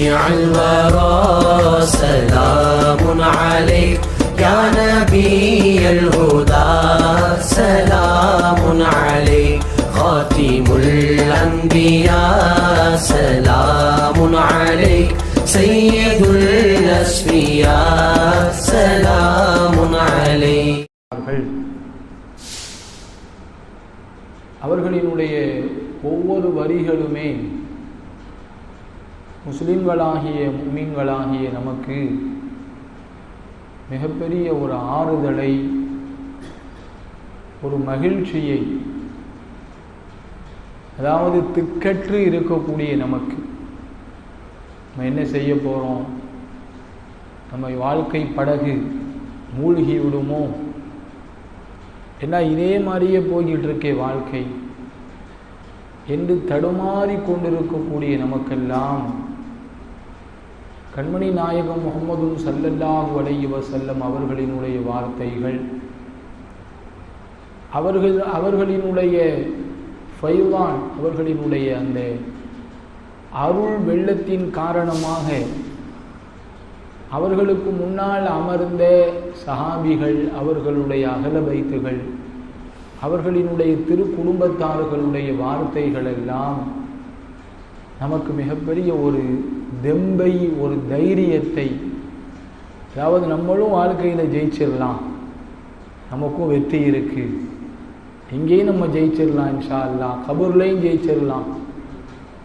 شفيع الورى سلام عليك يا نبي الهدى سلام عليك خاتم الأنبياء سلام عليك سيد الأسفياء سلام عليك அவர்கள் அவர்களினுடைய ஒவ்வொரு வரிகளுமே முஸ்லிம்களாகிய முமீன்களாகிய நமக்கு மிகப்பெரிய ஒரு ஆறுதலை ஒரு மகிழ்ச்சியை அதாவது திக்கற்று இருக்கக்கூடிய நமக்கு நம்ம என்ன செய்ய போகிறோம் நம்ம வாழ்க்கை படகு மூழ்கி விடுமோ? ஏன்னா இதே மாதிரியே போய்கிட்டு இருக்கே வாழ்க்கை. என்று தடுமாறி கொண்டிருக்கக்கூடிய நமக்கெல்லாம் கண்மணி நாயகம் முகமது சல்லல்லாஹு அலைஹி செல்லம் அவர்களினுடைய வார்த்தைகள். அவர்கள் அவர்களினுடைய ஃபைவான் அவர்களினுடைய அந்த அருள் வெள்ளத்தின் காரணமாக அவர்களுக்கு முன்னால் அமர்ந்த சஹாபிகள் அவர்களுடைய அகல வைத்துகள் அவர்களினுடைய திரு குடும்பத்தார்களுடைய வார்த்தைகள் எல்லாம் நமக்கு மிகப்பெரிய ஒரு தெம்பை ஒரு தைரியத்தை அதாவது நம்மளும் வாழ்க்கையில் ஜெயிச்சிடலாம். நமக்கும் வெற்றி இருக்குது இங்கேயும் நம்ம ஜெயிச்சிடலாம் இன்ஷா அல்லா கபூர்லையும் ஜெயிச்சிடலாம்.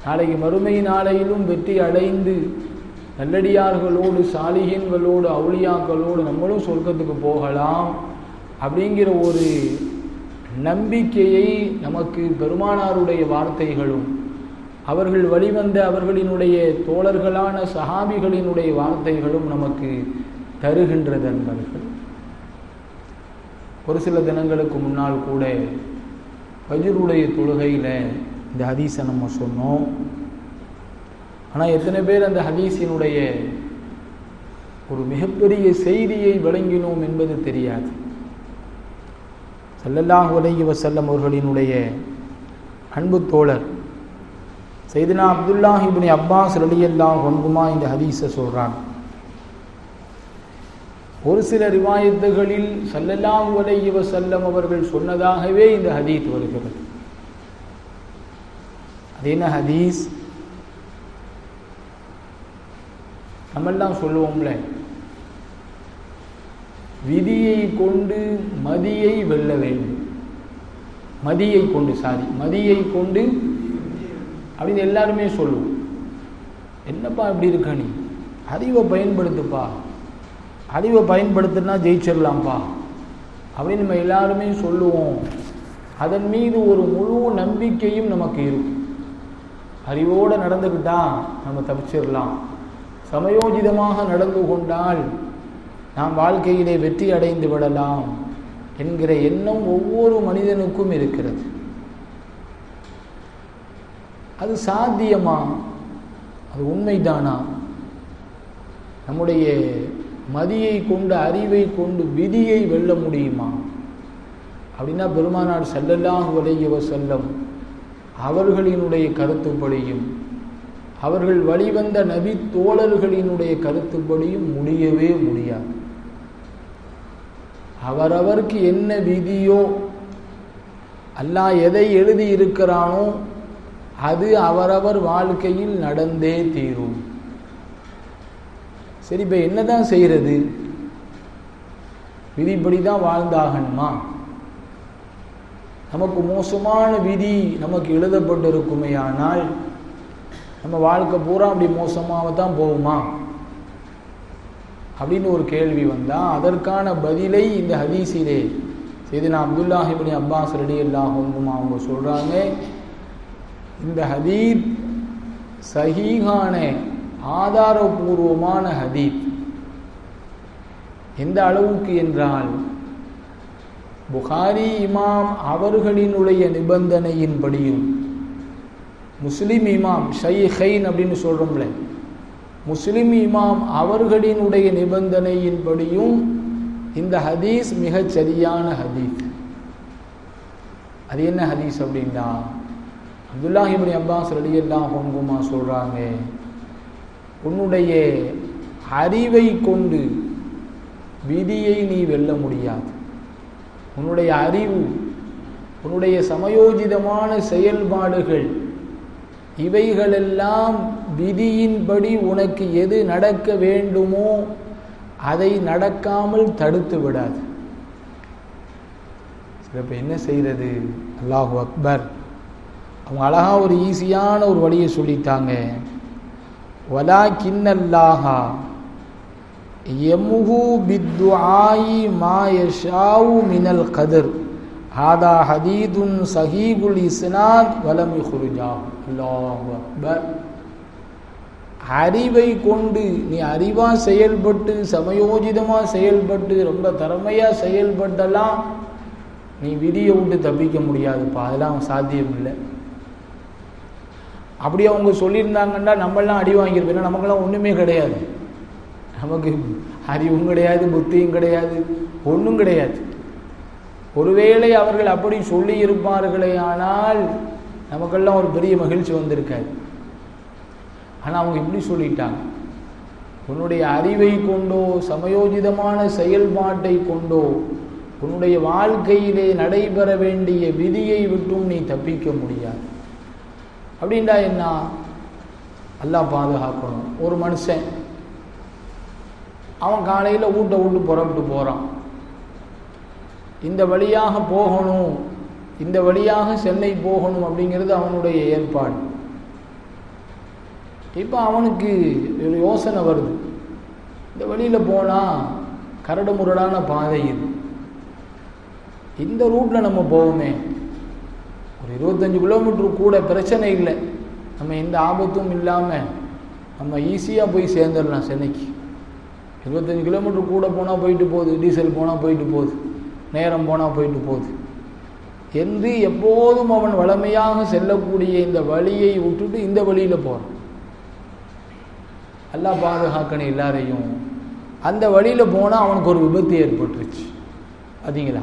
நாளைக்கு மறுமை நாளையிலும் வெற்றி அடைந்து நல்லடியார்களோடு சாலிகன்களோடு அவுளியாக்களோடு நம்மளும் சொர்க்கத்துக்கு போகலாம் அப்படிங்கிற ஒரு நம்பிக்கையை நமக்கு பெருமானாருடைய வார்த்தைகளும் அவர்கள் வழிவந்த அவர்களினுடைய தோழர்களான சஹாபிகளினுடைய வார்த்தைகளும் நமக்கு தருகின்றது நண்பர்கள் ஒரு சில தினங்களுக்கு முன்னால் கூட பஜருடைய தொழுகையில் இந்த ஹதீஸை நம்ம சொன்னோம். ஆனால் எத்தனை பேர் அந்த ஹதீஸினுடைய ஒரு மிகப்பெரிய செய்தியை விளங்கினோம் என்பது தெரியாது. செல்லல்லாஹ் உலகி வசல்லம் அவர்களினுடைய அன்பு தோழர் சைதினா அப்துல்லாஹ் இப்னி அப்பாஸ் ரலியல்லாஹு அன்ஹுமா இந்த ஹதீஸை சொல்கிறான் ஒரு சில ரிவாயத்துகளில் சல்லல்லாஹ் அலைஹி செல்லம் அவர்கள் சொன்னதாகவே இந்த ஹதீத் வருகிறது. அது என்ன ஹதீஸ்? நம்மெல்லாம் சொல்லுவோம்ல விதியை கொண்டு மதியை வெல்ல வேண்டும். மதியை கொண்டு சாரி மதியை கொண்டு அப்படின்னு எல்லாருமே சொல்லுவோம். என்னப்பா இப்படி இருக்க நீ? அறிவை பயன்படுத்துப்பா. அறிவை பயன்படுத்தினா ஜெயிச்சிடலாம்ப்பா. அப்படின்னு நம்ம எல்லாருமே சொல்லுவோம். அதன் மீது ஒரு முழு நம்பிக்கையும் நமக்கு இருக்கும் அறிவோடு நடந்துக்கிட்டால் நம்ம தப்பிச்சிடலாம். சமயோஜிதமாக நடந்து கொண்டால் நாம் வாழ்க்கையிலே வெற்றி அடைந்து விடலாம் என்கிற எண்ணம் ஒவ்வொரு மனிதனுக்கும் இருக்கிறது. அது சாத்தியமா? அது உண்மைதானா? நம்முடைய மதியை கொண்டு அறிவை கொண்டு விதியை வெல்ல முடியுமா? அப்படின்னா பெருமானார் செல்லலாம் அலைஹி செல்லம் அவர்களினுடைய கருத்துப்படியும் அவர்கள் வழிவந்த நபி தோழர்களினுடைய கருத்துப்படியும் முடியவே முடியாது. அவரவருக்கு என்ன விதியோ அல்லாஹ் எதை எழுதி இருக்கிறானோ அது அவரவர் வாழ்க்கையில் நடந்தே தீரும். சரி இப்போ என்னதான் செய்யறது? விதிப்படி தான் வாழ்ந்தாகணுமா? நமக்கு மோசமான விதி நமக்கு எழுதப்பட்டிருக்குமே ஆனால் நம்ம வாழ்க்கை பூரா அப்படி மோசமாக தான் போகுமா? அப்படின்னு ஒரு கேள்வி வந்தால் அதற்கான பதிலை இந்த ஹதீஸிலே நான் அப்துல்லாஹிபினி அப்பாஸ் ரெடி அல்லாஹுமா அவங்க சொல்கிறாங்க இந்த ஹதீத் சஹீகான ஆதாரபூர்வமான ஹதீத். எந்த அளவுக்கு என்றால் புகாரி இமாம் அவர்களினுடைய நிபந்தனையின்படியும் முஸ்லிம் இமாம் ஷைஹைன் அப்படின்னு சொல்கிறோம்ல முஸ்லிம் இமாம் அவர்களினுடைய நிபந்தனையின்படியும் இந்த ஹதீஸ் மிகச் சரியான ஹதீஸ் அது என்ன ஹதீஸ் அப்படின்னா அப்துல்லாஹிபின் அப்பாஸ் ரலியல்லாஹ் ஹோங்குமா சொல்கிறாங்க உன்னுடைய அறிவை கொண்டு விதியை நீ வெல்ல முடியாது. உன்னுடைய அறிவு உன்னுடைய சமயோஜிதமான செயல்பாடுகள் இவைகளெல்லாம் விதியின்படி உனக்கு எது நடக்க வேண்டுமோ அதை நடக்காமல் தடுத்து விடாது. சரி இப்போ என்ன செய்கிறது அல்லாஹு அக்பர். அவங்க அழகா ஒரு ஈஸியான ஒரு வழியை சொல்லிட்டாங்க. வலா கிண்ணல்லாஹா எமுகு பித்துஆயி மா யஷாவு மினல் கதர். ஹாதா ஹதீதுன் சஹீபுல் இஸ்னாத் வலம் யுஹ்ருஜா. அல்லாஹு அக்பர். அறிவை கொண்டு நீ அறிவா செயல்பட்டு சமயோஜிதமா செயல்பட்டு ரொம்ப திறமையா செயல்பட்டெல்லாம் நீ விதியை விட்டு தப்பிக்க முடியாதுப்பா. அதெல்லாம் சாத்தியம் இல்லை அப்படி அவங்க சொல்லியிருந்தாங்கன்னா நம்மளாம் அடி வாங்கியிருப்போம். நமக்கெல்லாம் ஒன்றுமே கிடையாது. நமக்கு அறிவும் கிடையாது புத்தியும் கிடையாது ஒன்றும் கிடையாது. ஒருவேளை அவர்கள் அப்படி சொல்லி இருப்பார்களே ஆனால் நமக்கெல்லாம் ஒரு பெரிய மகிழ்ச்சி வந்திருக்காது. ஆனால் அவங்க இப்படி சொல்லிட்டாங்க. உன்னுடைய அறிவை கொண்டோ சமயோஜிதமான செயல்பாட்டை கொண்டோ உன்னுடைய வாழ்க்கையிலே நடைபெற வேண்டிய விதியை விட்டும் நீ தப்பிக்க முடியாது. அப்படின்டா என்ன? எல்லாம் பாதுகாக்கணும். ஒரு மனுஷன் அவன் காலையில் வீட்டை விட்டு புறப்பட்டு போகிறான் இந்த வழியாக போகணும் இந்த வழியாக சென்னை போகணும் அப்படிங்கிறது அவனுடைய ஏற்பாடு. இப்போ அவனுக்கு ஒரு யோசனை வருது. இந்த வழியில் போனால் கரடு முரடான பாதை இது. இந்த ரூட்டில் நம்ம போவோமே. ஒரு இருபத்தஞ்சி கிலோமீட்டர் கூட பிரச்சனை இல்லை. நம்ம எந்த ஆபத்தும் இல்லாமல் நம்ம ஈஸியாக போய் சேர்ந்துடலாம் சென்னைக்கு. இருபத்தஞ்சி கிலோமீட்டர் கூட போனால் போயிட்டு போகுது டீசல் போனால் போயிட்டு போகுது நேரம் போனால் போயிட்டு போகுது. என்று எப்போதும் அவன் வளமையாக செல்லக்கூடிய இந்த வழியை விட்டுட்டு இந்த வழியில் போகிறான் எல்லாம் பாதுகாக்கணும் எல்லாரையும் அந்த வழியில் போனால் அவனுக்கு ஒரு விபத்து ஏற்பட்டுருச்சு. பார்த்தீங்களா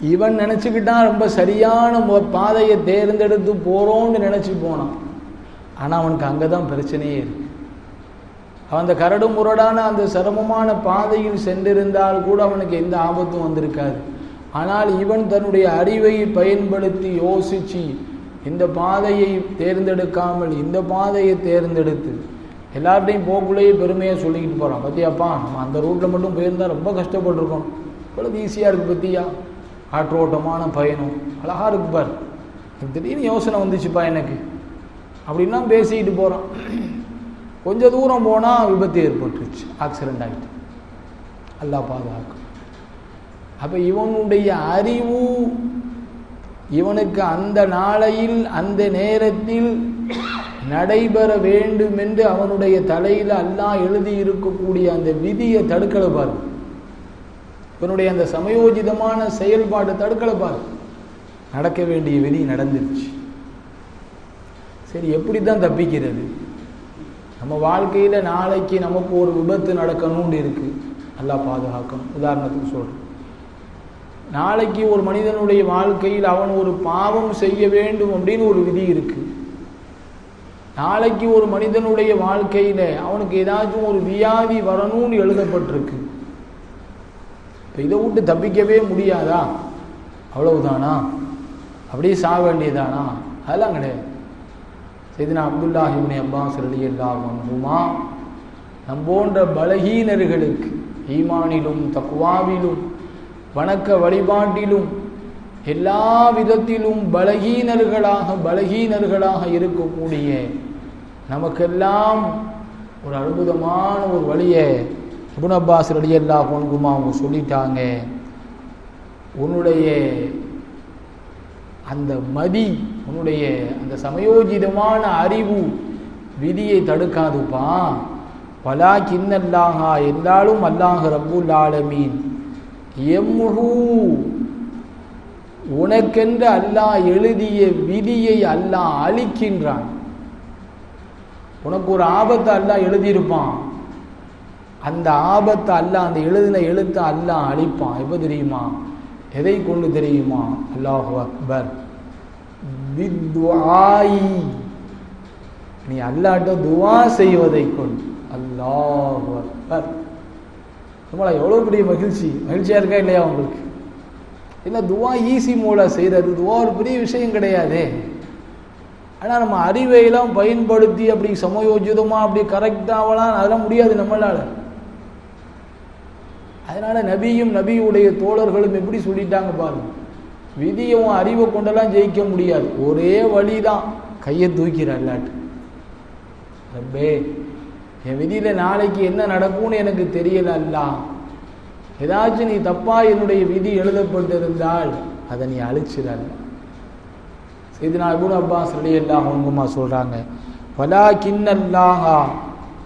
இவன் நினச்சிக்கிட்டான் ரொம்ப சரியான மொ- பாதையை தேர்ந்தெடுத்து போகிறோன்னு நினச்சி போனான். ஆனால் அவனுக்கு அங்கே தான் பிரச்சனையே இருக்கு. அவன் அந்த கரடு முரடான அந்த சிரமமான பாதையில் சென்றிருந்தால் கூட அவனுக்கு எந்த ஆபத்தும் வந்திருக்காது. ஆனால் இவன் தன்னுடைய அறிவை பயன்படுத்தி யோசித்து இந்த பாதையை தேர்ந்தெடுக்காமல் இந்த பாதையை தேர்ந்தெடுத்து எல்லார்ட்டையும் போக்குள்ளேயே பெருமையாக சொல்லிக்கிட்டு போகிறான் பத்தியாப்பா நம்ம அந்த ரூட்டில் மட்டும் போயிருந்தா ரொம்ப கஷ்டப்பட்டிருக்கோம். இவ்வளவு ஈஸியாக இருக்குது பத்தியா? காற்றோட்டமான பயணம். அழகாக இருக்கு பார். திடீர்னு யோசனை வந்துச்சுப்பா எனக்கு. அப்படின்லாம் பேசிக்கிட்டு போகிறான் கொஞ்சம் தூரம் போனால் விபத்து ஏற்பட்டுருச்சு. ஆக்சிடெண்ட் ஆகிட்டு அல்லாஹ் பாதுகாக்கும். அப்போ இவனுடைய அறிவு இவனுக்கு அந்த நாளையில் அந்த நேரத்தில் நடைபெற வேண்டும் என்று அவனுடைய தலையில் அல்லாஹ் எழுதி இருக்கக்கூடிய அந்த விதியை தடுக்கலை பாருங்கள் இவனுடைய அந்த சமயோஜிதமான செயல்பாடு தடுக்கலை பாரு. நடக்க வேண்டிய விதி நடந்துருச்சு. சரி எப்படி தான் தப்பிக்கிறது? நம்ம வாழ்க்கையில் நாளைக்கு நமக்கு ஒரு விபத்து நடக்கணும்னு இருக்கு. நல்லா பாதுகாக்கணும். உதாரணத்துக்கு சொல்கிறேன் நாளைக்கு ஒரு மனிதனுடைய வாழ்க்கையில் அவன் ஒரு பாவம் செய்ய வேண்டும் அப்படின்னு ஒரு விதி இருக்கு. நாளைக்கு ஒரு மனிதனுடைய வாழ்க்கையில் அவனுக்கு ஏதாச்சும் ஒரு வியாதி வரணும்னு எழுதப்பட்டிருக்கு. இப்போ இதை விட்டு தப்பிக்கவே முடியாதா? அவ்வளவுதானா? அப்படியே சாக வேண்டியதானா? அதெல்லாம் கிடையாது. செய்தினா அப்துல்லாஹிபின் அப்பாஸ் அலி அல்லாஹுமா நம் போன்ற பலகீனர்களுக்கு ஈமானிலும் தக்குவாவிலும் வணக்க வழிபாட்டிலும் எல்லா விதத்திலும் பலகீனர்களாக பலகீனர்களாக இருக்கக்கூடிய நமக்கெல்லாம் ஒரு அற்புதமான ஒரு வழியை இபுன் அப்பாஸ் அலி அல்லாஹ் அவங்க சொல்லிட்டாங்க உன்னுடைய அந்த மதி உன்னுடைய அந்த சமயோஜிதமான அறிவு விதியை தடுக்காதுப்பா. பலா கிண்ணல்லாஹா என்றாலும் அல்லாஹ் ரப்புல் ஆலமீன் எம்முஹு உனக்கென்று அல்லாஹ் எழுதிய விதியை அல்லாஹ் அழிக்கின்றான். உனக்கு ஒரு ஆபத்தை அல்லாஹ் எழுதியிருப்பான். அந்த ஆபத்தை அல்ல அந்த எழுதின எழுத்தை அல்லாஹ் அழிப்பான் எப்போ தெரியுமா? எதை கொண்டு தெரியுமா? அல்லாஹு அக்பர். பித்துஆயி நீ அல்லாட்ட துவா செய்வதை கொண்டு. அல்லாஹ் அக்பர். நம்மளா எவ்வளோ பெரிய மகிழ்ச்சி. மகிழ்ச்சியாக இருக்கா இல்லையா உங்களுக்கு? இல்லை துவா ஈஸி மூல செய்கிறது துவா ஒரு பெரிய விஷயம் கிடையாதே. ஆனால் நம்ம அறிவையெல்லாம் பயன்படுத்தி அப்படி சமயோஜிதமாக அப்படி கரெக்டாகலாம் அதெல்லாம் முடியாது நம்மளால். அதனால நபியும் நபியுடைய தோழர்களும் எப்படி சொல்லிட்டாங்க பாருங்க விதியும் அறிவை கொண்டெல்லாம் ஜெயிக்க முடியாது. ஒரே வழிதான். கையை தூக்கிற அல்லாட்டு. ரப்பே என் விதியில நாளைக்கு என்ன நடக்கும்னு எனக்கு தெரியல அல்லா. ஏதாச்சும் நீ தப்பா என்னுடைய விதி எழுதப்பட்டிருந்தால் அதை நீ அழிச்சிடல செய்தினா இபுன் அப்பாஸ் சொல்லி எல்லாம் ஒன்றுமா சொல்றாங்க பலா கிண்ணல்லாஹா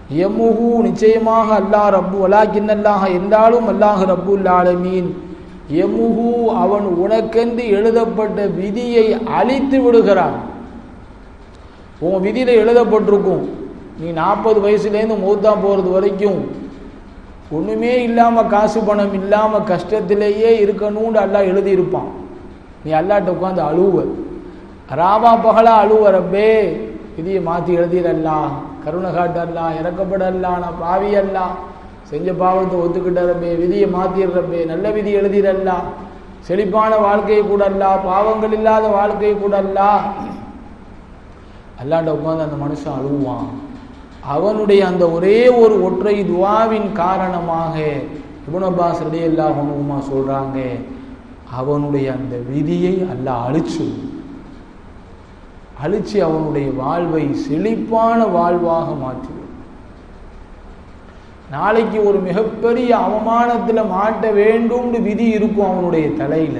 எமுகு நிச்சயமாக அல்லாஹ் ரப்பு வலா கிண்ணல்லாஹா என்றாலும் அல்லாஹ் ரப்புல் ஆலமீன். எமுகு அவன் உனக்கென்று எழுதப்பட்ட விதியை அழித்து விடுகிறான். உன் விதியில எழுதப்பட்டிருக்கும். நீ நாற்பது வயசுலேருந்து மூத்தா போகிறது வரைக்கும் ஒன்றுமே இல்லாமல் காசு பணம் இல்லாமல் கஷ்டத்திலேயே இருக்கணும்னு அல்லாஹ் எழுதியிருப்பான். நீ அல்லாட்ட உட்காந்து அழுவ. ராவா பகலா அழுவ ரப்பே. விதியை மாற்றி எழுதிடலாம் கருணை காட்டல்லாம் இறக்கப்படல்லாம் பாவியல்லாம் பாவி அல்லா செஞ்ச பாவத்தை ஒத்துக்கிட்ட ரப்பே விதியை மாற்றிடுறப்பே நல்ல விதி எழுதிடல்லாம் செழிப்பான வாழ்க்கையை கூட அல்லா பாவங்கள் இல்லாத வாழ்க்கையை கூட அல்லா அல்லாண்ட உட்காந்து அந்த மனுஷன் அழுவான். அவனுடைய அந்த ஒரே ஒரு ஒற்றை துவாவின் காரணமாக இபுன் அப்பாஸ் உணவுமா சொல்றாங்க அவனுடைய அந்த விதியை அல்ல அழிச்சு அழிச்சு அவனுடைய வாழ்வை செழிப்பான வாழ்வாக மாற்றிவிடும். நாளைக்கு ஒரு மிகப்பெரிய அவமானத்தில் மாட்ட வேண்டும்னு விதி இருக்கும் அவனுடைய தலையில.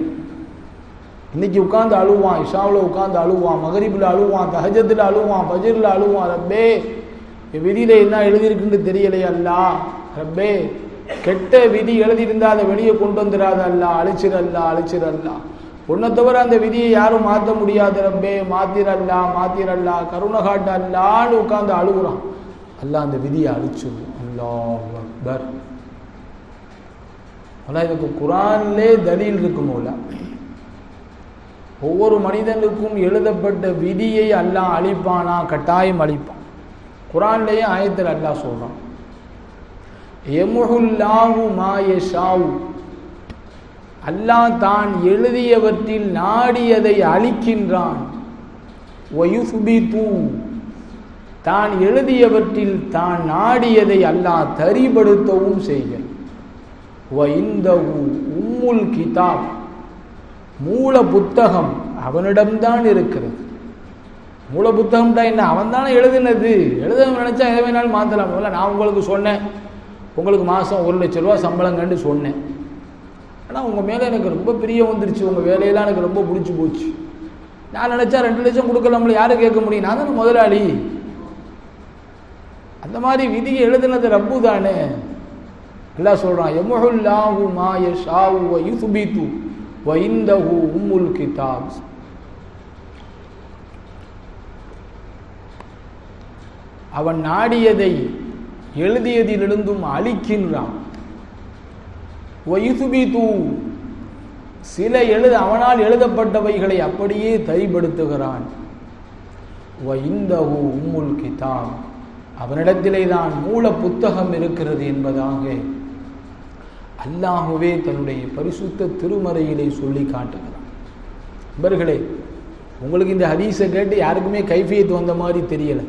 இன்னைக்கு உட்காந்து அழுவான் இஷாவில் உட்காந்து அழுவான் மகரிபில் அழுவான் தஹஜத்தில் அழுவான் பஜரில் அழுவான் ரப்பே என் விதியில என்ன எழுதியிருக்குன்னு தெரியலையே அல்லா ரப்பே கெட்ட விதி எழுதியிருந்தா அதை வெளியே கொண்டு வந்துடாத அல்லா அழிச்சிடல்லா அழிச்சிடல்லா உன்னை தவிர அந்த விதியை யாரும் மாற்ற முடியாது ரப்பே. மாத்திரல்லா மாத்திரல்லா கருணை காட்ட அல்லான்னு உட்காந்து அழுகுறான். அல்லாஹ் அந்த விதியை அழிச்சிடும் அல்லாஹ் அக்பர். ஆனால் இதுக்கு குரான்லே தலீல் இருக்குமோல ஒவ்வொரு மனிதனுக்கும் எழுதப்பட்ட விதியை அல்லாஹ் அழிப்பானா? கட்டாயம் அழிப்பான். குரான்லேயே ஆயத்தில் அல்லாஹ் சொல்கிறான் எமுகுல்லாஹு மாயஷாவு அல்லாஹ் தான் எழுதியவற்றில் நாடியதை அழிக்கின்றான். தான் எழுதியவற்றில் தான் நாடியதை அல்லாஹ் தரிபடுத்தவும் செய்கிறான். உம்முல் கிதாப். மூல புத்தகம் அவனிடம்தான் இருக்கிறது. மூல புத்தகம்டா என்ன? அவன் தானே எழுதினது. எழுத நினைச்சா எதை வேணாலும் மாற்றலாம் இல்லை நான் உங்களுக்கு சொன்னேன். உங்களுக்கு மாதம் ஒரு லட்ச ரூபா சம்பளம் கண்டு சொன்னேன். ஆனால் உங்கள் மேலே எனக்கு ரொம்ப பிரியம் வந்துருச்சு. உங்கள் வேலையெல்லாம் எனக்கு ரொம்ப பிடிச்சி போச்சு. நான் நினச்சா ரெண்டு லட்சம் கொடுக்கலாம்ல யாரும் கேட்க முடியும்? நான் தானே முதலாளி. அந்த மாதிரி விதியை எழுதுனது ரப்பு தானே. எல்லாம் சொல்கிறான் எமுல்லாஹு மாய ஷாவு வயு யுசுபித்து வைந்தஹு உம்முல் கிதாப். அவன் நாடியதை எழுதியதிலிருந்தும் அழிக்கின்றான். வயுசுபித்து சில எழுத அவனால் எழுதப்பட்டவைகளை அப்படியே தைப்படுத்துகிறான் வைந்தஹு உம்முல் கிதாப். அவனிடத்திலே தான் மூல புத்தகம் இருக்கிறது என்பதாக அல்லாஹுவே தன்னுடைய பரிசுத்த திருமறையிலே சொல்லி காட்டுகிறான். நண்பர்களே உங்களுக்கு இந்த ஹதீஸை கேட்டு யாருக்குமே கைஃபியத்து வந்த மாதிரி தெரியலை.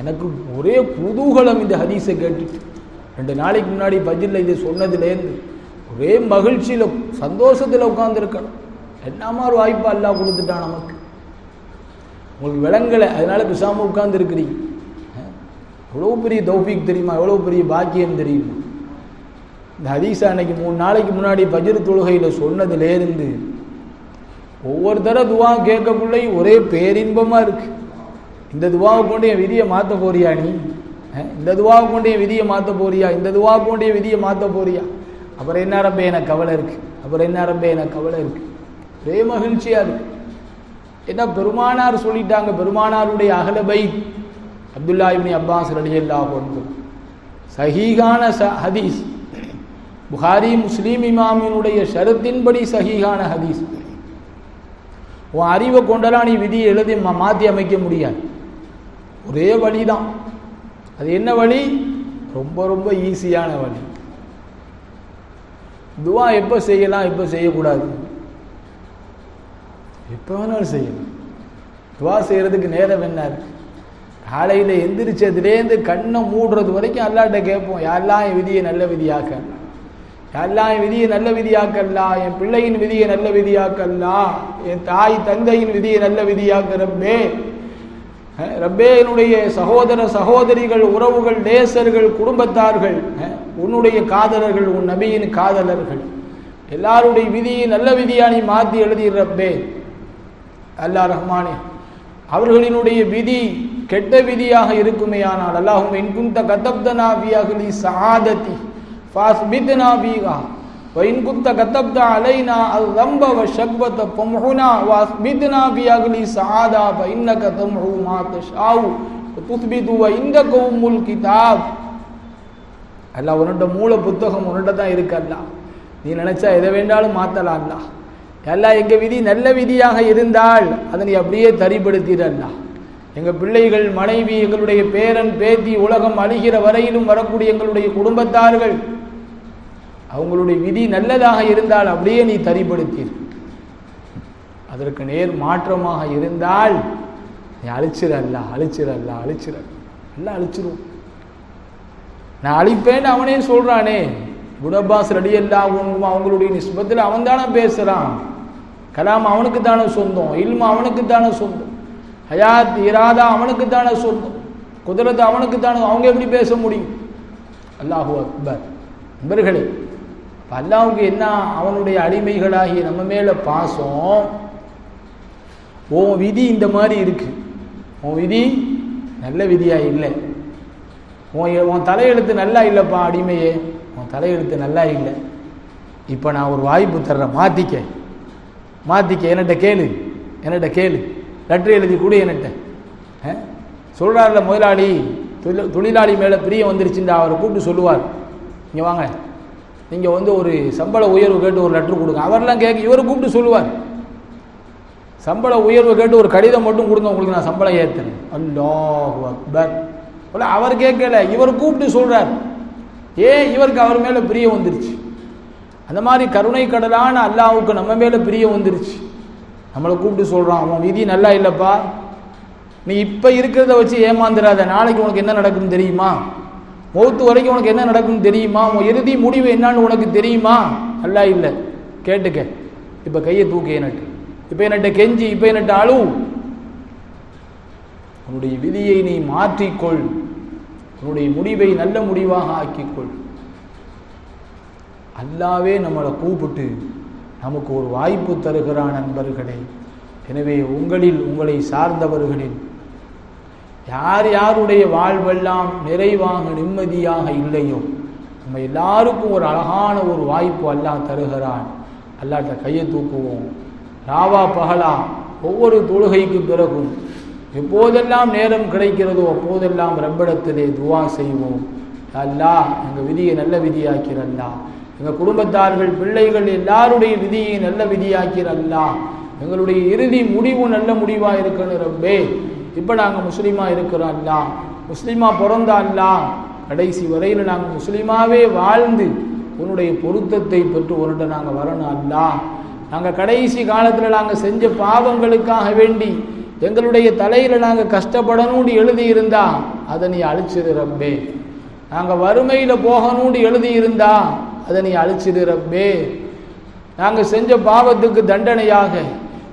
எனக்கு ஒரே குதூகலம் இந்த ஹதீஸை கேட்டுட்டு. ரெண்டு நாளைக்கு முன்னாடி பஜ்ரில் இதை சொன்னதுலேருந்து ஒரே மகிழ்ச்சியில் சந்தோஷத்தில் உட்காந்துருக்கணும் என்ன மாதிரி வாய்ப்பு அல்லா கொடுத்துட்டான் நமக்கு? உங்களுக்கு விளங்கலை அதனால பிசாமல் உட்காந்துருக்கிறீங்க எவ்வளோ பெரிய தௌஃபிக் தெரியுமா? எவ்வளோ பெரிய பாக்கியம் தெரியுமா? இந்த ஹதீஸா அன்னைக்கு மூணு நாளைக்கு முன்னாடி பஜிர் தொழுகையில் சொன்னதுலேருந்து ஒவ்வொரு தடவை துவா கேட்கக்குள்ளேயும் ஒரே பேரின்பமாக இருக்கு. இந்த துவாவை கொண்டு என் விதியை மாற்ற போறியா நீ? இந்த துவாவை கொண்டு என் விதியை மாற்ற போறியா? இந்த துவாவை கொண்டு என் விதியை மாற்ற போறியா? அப்புறம் என்ன ரப்பே எனக்கு கவலை இருக்கு. அப்புறம் என்ன ரப்பே எனக்கு கவலை இருக்கு. ஒரே மகிழ்ச்சியா இருக்கு. என்ன பெருமானார் சொல்லிட்டாங்க பெருமானாருடைய அகலபை அப்துல்லா இப்னி அப்பாஸ் ரலியல்லாஹு அன்ஹு. சஹீகான ச ஹதீஸ். புகாரி முஸ்லீம் இமாமினுடைய ஷரத்தின்படி சஹீகான ஹதீஸ். உன் அறிவை கொண்டெல்லாம் நீ விதியை எழுதி மாற்றி அமைக்க முடியாது. ஒரே வழி தான் அது என்ன வழி? ரொம்ப ரொம்ப ஈஸியான வழி. துவா எப்போ செய்யலாம் எப்போ செய்யக்கூடாது? எப்போ வேணாலும் செய்யலாம். துவா செய்கிறதுக்கு நேரம் என்ன? காலையில் எந்திரிச்சதுலேருந்து கண்ணை மூடுறது வரைக்கும் அல்லாட்ட கேட்போம் யாரெல்லாம் என் விதியை நல்ல விதியாக்க யாரெல்லாம் என் விதியை நல்ல விதியாக்கல்லா. என் பிள்ளையின் விதியை நல்ல விதியாக்கல்லா. என் தாய் தந்தையின் விதியை நல்ல விதியாக்கிறப்பே ரப்பே என்னுடைய சகோதர சகோதரிகள் உறவுகள் நேசர்கள் குடும்பத்தார்கள் உன்னுடைய காதலர்கள் உன் நபியின் காதலர்கள். எல்லாருடைய விதியை நல்ல விதியா நீ மாற்றி எழுதி ரப்பே. அல்லாஹ் ரஹ்மானே அவர்களினுடைய விதி கெட்ட விதியாக இருக்குமேயானால் அல்லாஹும் இன்குந்த கதப்தனா பி அகலி சஆததி ஃபாஸ்பித்னா பீகா وإن كنت كتبت علينا الذنب والشقوة فامحنا وأثبتنا في أهل سعادة فإنك تمحو ما تشاء وتثبت وعندك أم الكتاب அல்லாஹ் உன்னோட மூல புத்தகம் உன்னோட தான் இருக்கு அல்லாஹ் நீ நினைச்சா எதை வேண்டாலும் மாத்தலாம் அல்லாஹ் எல்லாம் எங்க விதி நல்ல விதியாக இருந்தால் அதை நீ அப்படியே தரிப்படுத்திட அல்லாஹ் எங்க பிள்ளைகள் மனைவி எங்களுடைய பேரன் பேத்தி உலகம் அழிகிற வரையிலும் வரக்கூடிய எங்களுடைய குடும்பத்தார்கள் அவங்களுடைய விதி நல்லதாக இருந்தால் அப்படியே நீ தரிப்படுத்தீர். அதற்கு நேர் மாற்றமாக இருந்தால் நீ அழிச்சிட அழிச்சிடல்ல அழிச்சிட எல்லாம் அழிச்சிரும் நான் அழிப்பேன்னு அவனே சொல்றானே. குணபாஸ் ரடி அல்லா அவங்களுடைய நிஸ்பத்தில் அவன் தானே பேசுறான். கலாம் அவனுக்கு தானே சொந்தம் இல்ம அவனுக்கு தானே சொந்தம் ஹயாத் இராதா அவனுக்கு தானே சொந்தம் குதிரத்து அவனுக்கு தானே அவங்க எப்படி பேச முடியும்? அல்லாஹு அக்பர். நண்பர்களே இப்ப என்ன? அவனுடைய அடிமைகளாகிய நம்ம மேல பாசம். உன் விதி இந்த மாதிரி இருக்கு. உன் விதி நல்ல விதியா இல்லை. உன் உன் தலையெழுத்து நல்லா இல்லைப்பா அடிமையே. உன் தலையெழுத்து நல்லா இல்லை. இப்போ நான் ஒரு வாய்ப்பு தர்றேன். மாற்றிக்க மாற்றிக்க என்னட்ட கேளு. என்னட்ட கேளு. லெட்டர் எழுதி கொடு என்னட்ட. சொல்கிறார்ல சொல்றாருல முதலாளி. தொழிலாளி மேலே பிரியம் வந்துருச்சுன்னு அவரை கூப்பிட்டு சொல்லுவார். இங்கே வாங்க. நீங்கள் வந்து ஒரு சம்பள உயர்வு கேட்டு ஒரு லெட்ரு கொடுங்க. அவர்லாம் கேட்க இவரை கூப்பிட்டு சொல்லுவார். சம்பள உயர்வு கேட்டு ஒரு கடிதம் மட்டும் கொடுங்க உங்களுக்கு நான் சம்பளம் ஏற்றுறேன் அல்லாஹு அக்பர். போல அவர் கேட்கல இவர் கூப்பிட்டு சொல்கிறார் ஏன் இவருக்கு அவர் மேலே பிரியம் வந்துருச்சு? அந்த மாதிரி கருணை கடலான அல்லாவுக்கு நம்ம மேலே பிரியம் வந்துருச்சு. நம்மளை கூப்பிட்டு சொல்கிறான் அவன் விதி நல்லா இல்லைப்பா. நீ இப்போ இருக்கிறத வச்சு ஏமாந்துடாத நாளைக்கு உனக்கு என்ன நடக்குன்னு தெரியுமா? மௌத்து வரைக்கும் உனக்கு என்ன நடக்கும்னு தெரியுமா? உன் இறுதி முடிவு என்னன்னு உனக்கு தெரியுமா? நல்லா இல்லை. கேட்டுக்க. இப்போ கையை தூக்கு என்னட்டு இப்போ என்னட்ட கெஞ்சி இப்போ என்னட்ட அழு. உன்னுடைய விதியை நீ மாற்றிக்கொள். உன்னுடைய முடிவை நல்ல முடிவாக ஆக்கிக்கொள். அல்லாவே நம்மளை கூப்பிட்டு நமக்கு ஒரு வாய்ப்பு தருகிறான் நண்பர்களே எனவே உங்களில் உங்களை சார்ந்தவர்களின் யார் யாருடைய வாழ்வெல்லாம் நிறைவாக நிம்மதியாக இல்லையோ? நம்ம எல்லாருக்கும் ஒரு அழகான ஒரு வாய்ப்பு அல்லாஹ் தருகிறான். அல்லாட்ட கையை தூக்குவோம். ராவா பகலா ஒவ்வொரு தொழுகைக்கு பிறகும் எப்போதெல்லாம் நேரம் கிடைக்கிறதோ அப்போதெல்லாம் ரப்பிடத்திலே துவா செய்வோம். அல்லா அல்லாஹ் எங்கள் விதியை நல்ல விதியாக்கிறல்லா எங்கள் குடும்பத்தார்கள் பிள்ளைகள் எல்லாருடைய விதியை நல்ல விதியாக்கிறல்லா எங்களுடைய இறுதி முடிவு நல்ல முடிவாக இருக்கணும் ரப்பே. இப்போ நாங்கள் முஸ்லீமாக இருக்கிறோம் அல்லா முஸ்லீமா பிறந்த அல்லா கடைசி வரையில் நாங்கள் முஸ்லீமாகவே வாழ்ந்து உன்னுடைய பொருத்தத்தை பெற்று உன்னிட்ட நாங்கள் வரணும் அல்லா நாங்கள் கடைசி காலத்தில் நாங்கள் செஞ்ச பாவங்களுக்காக வேண்டி எங்களுடைய தலையில் நாங்கள் கஷ்டப்படணும்னு எழுதியிருந்தா அதை நீ அழிச்சிரு ரப்பே. நாங்கள் வறுமையில் போகணும்னு எழுதியிருந்தா அதை நீ அழிச்சிரு ரப்பே. நாங்கள் செஞ்ச பாவத்துக்கு தண்டனையாக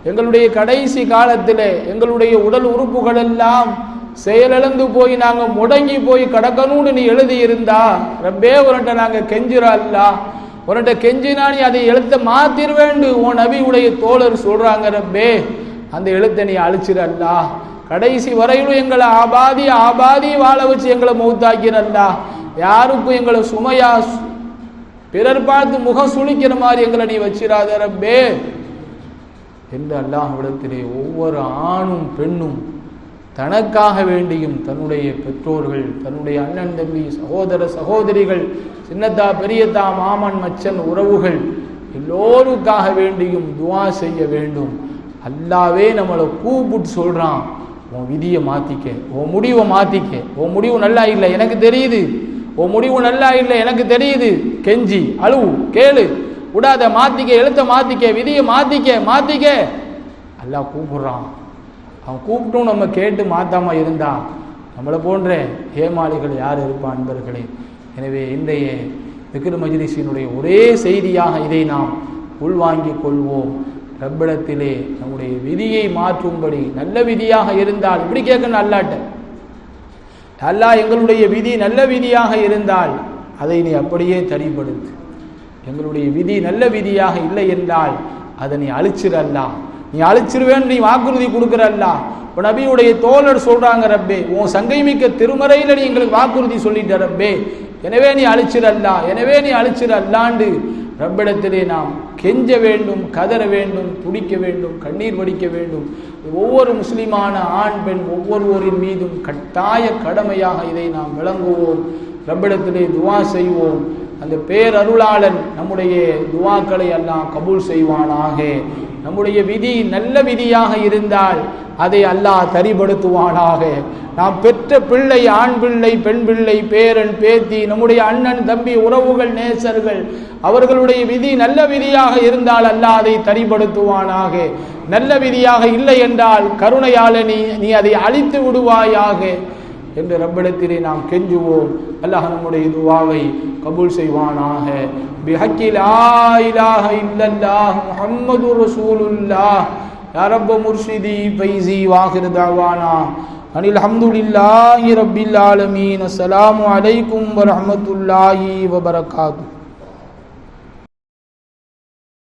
எங்களுடைய கடைசி காலத்தில் எங்களுடைய உடல் உறுப்புகள் எல்லாம் செயலிழந்து போய் நாங்கள் முடங்கி போய் கடக்கணும்னு நீ எழுதியிருந்தா ரப்பே உன்கிட்ட நாங்கள் கெஞ்சிரா அல்லா கெஞ்சினா நீ அதை எழுத்த மாத்திருவேண்டு. உன் நபியுடைய தோழர் சொல்கிறாங்க ரப்பே அந்த எழுத்தை நீ அழிச்சிரல்லா கடைசி வரையிலும் எங்களை ஆபாதி ஆபாதி வாழ வச்சு எங்களை மௌத்தாக்கிறல்லா யாருக்கும் எங்களை சுமையா பிறர் பார்த்து முகம் சுளிக்கிற மாதிரி எங்களை நீ வச்சிடாத ரப்பே. என்று அல்லாஹ்விடத்திலே ஒவ்வொரு ஆணும் பெண்ணும் தனக்காக வேண்டியும் தன்னுடைய பெற்றோர்கள் தன்னுடைய அண்ணன் தம்பி சகோதர சகோதரிகள் சின்னத்தா பெரியத்தா மாமன் மச்சன் உறவுகள் எல்லோருக்காக வேண்டியும் துவா செய்ய வேண்டும். அல்லாவே நம்மளை கூப்பிட்டு சொல்கிறான் உன் விதியை மாற்றிக்க உன் முடிவை மாற்றிக்க உன் முடிவு நல்லா இல்லை எனக்கு தெரியுது. உன் முடிவு நல்லா இல்லை எனக்கு தெரியுது. கெஞ்சி அழுவு கேளு. விடாத மாத்திக்க எழுத்த மாத்திக்க விதியை மாத்திக்க மாத்திக்க. எல்லாம் கூப்பிடுறான். அவன் கூப்பிட்டும் நம்ம கேட்டு மாத்தாம இருந்தா நம்மளை போன்ற ஏமாளிகள் யார் இருப்பான் அன்பர்களே? எனவே இன்றைய விக்ர மஜ்லிஸினுடைய ஒரே செய்தியாக இதை நாம் உள்வாங்கிக் கொள்வோம். ரப்பிடத்திலே நம்முடைய விதியை மாற்றும்படி நல்ல விதியாக இருந்தால் இப்படி கேட்கணும் அல்லாட்ட. அல்லா எங்களுடைய விதி நல்ல விதியாக இருந்தால் அதை நீ அப்படியே தனிப்படுத்து. எங்களுடைய விதி நல்ல விதியாக இல்லை என்றால் அதை நீ அழிச்சிடல்லா நீ அழிச்சிருவேன் நீ வாக்குறுதி கொடுக்குறல்லா. இப்போ நபியுடைய தோழர் சொல்கிறாங்க ரப்பே உன் சங்கை மிக்க திருமறையில் நீ எங்களுக்கு வாக்குறுதி சொல்லிட்ட ரப்பே. எனவே நீ அழிச்சிடல்லா எனவே நீ அழிச்சிடல்லாண்டு ரப்பிடத்திலே நாம் கெஞ்ச வேண்டும் கதற வேண்டும் துடிக்க வேண்டும் கண்ணீர் வடிக்க வேண்டும். ஒவ்வொரு முஸ்லிமான ஆண் பெண் ஒவ்வொருவரின் மீதும் கட்டாய கடமையாக இதை நாம் விளங்குவோம். ரப்பிடத்திலே துவா செய்வோம். அந்த பேரருளாளன் நம்முடைய துவாக்களை எல்லாம் கபூல் செய்வானாக. நம்முடைய விதி நல்ல விதியாக இருந்தால் அதை அல்லாஹ் தரிபடுத்துவானாக நாம் பெற்ற பிள்ளை ஆண் பிள்ளை பெண் பிள்ளை பேரன் பேத்தி நம்முடைய அண்ணன் தம்பி உறவுகள் நேசர்கள் அவர்களுடைய விதி நல்ல விதியாக இருந்தால் அல்லாஹ் அதை தரிபடுத்துவானாக நல்ல விதியாக இல்லை என்றால் கருணையால நீ நீ அதை அழித்து விடுவாயாக. என்று ரப்பிடத்திலே நாம் கெஞ்சுவோம். அல்லாஹ் நம்முடைய துவாவை கபூல் செய்வானாக. பிஹக்கி லா இலாஹ இல்லல்லாஹ் முஹம்மது ரசூலுல்லாஹ். யா ரப்ப முர்ஷிதி ஃபைசி வாஹிர் தாவானா. அனில் ஹம்துலில்லாஹி ரப்பில் ஆலமீன். அஸ்ஸலாமு அலைக்கும் வரஹ்மத்துல்லாஹி வபரகாத்துஹு